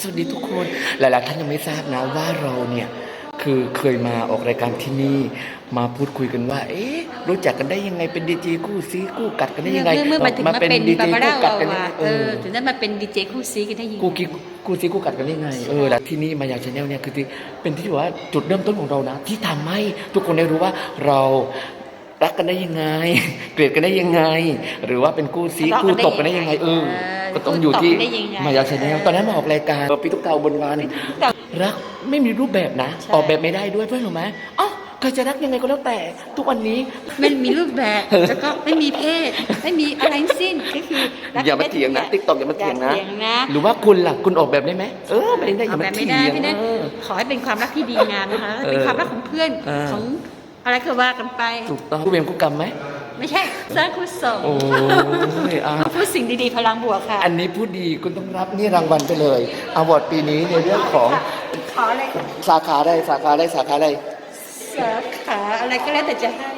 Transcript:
สวัสดีทุกคน หลาย ๆ ท่านยังไม่ทราบนะว่าเราเนี่ยคือเคยมาออกรายการที่นี่ มาพูดคุยกันว่า เอ๊ะรู้จักกันได้ยังไงเป็นดีเจคู่ซีคู่กัดกันได้ยังไงเมื่อมาถึงมาเป็นดีบาเจบาร่าคู่กัดวากันวาได้เออถึงได้มาเป็นดีเจคู่ซีกันได้ยังไงกูกิ๊กกูซีกูกัดกันได้ยังไงเออแล้วที่นี่มายาชาแนลเนี่ยคือที่เป็นที่ว่าจุดเริ่มต้นของเรานะ ที่ทำให้ทุกคนได้รู้ว่าเรารักกันได้ยังไง เกลียดกันได้ยังไง หรือว่าเป็นคู่ซีคู่ตบกันได้ยังไงเออ ก็ต้องอยู่ที่มายาชาแนลตอนนั้นมาออกรายการปีตุ๊กเตาบนวานแต่รักไม่มีรูปแบบนะใช่ออกแบบไม่ได้ด้วยเพื่อนรู้ไหมอ๋อใครจะรักยังไงก็แล้วแต่ ทุกวันนี้ไม่มีรูปแบบแล้วก็ไม่มีเพศ ไม่มีอะไรทั้งสิ้นก็คือรักอย่ามาเถียงนะติ๊กต็อกอย่ามาเถียงนะอย่าเถียงนะ หรือว่าคุณล่ะคุณออกแบบได้ไหมเออไม่ได้อเอาย่าแบมาบไม่เถียได้งไม่ได้เออขอให้เป็นความรักที่ดีงามนะคะเออเป็นความรักของเพื่อนเออของอะไรก็ว่ากันไปถูกต้องคู่เวรคู่กรรมไหม ไม่ใช่สร้างคุณส่งโอ้ยอะพูดสิ่งดีๆพลังบวกค่ะ อันนี้พูดดีคุณต้องรับนี่รางวัลไปเลยอวอร์ดปีนี้ในเรื่องของขออะไรสาขาได้สาขาได้สาขาได้สาขาอะไรก็แล้วแต่จะให้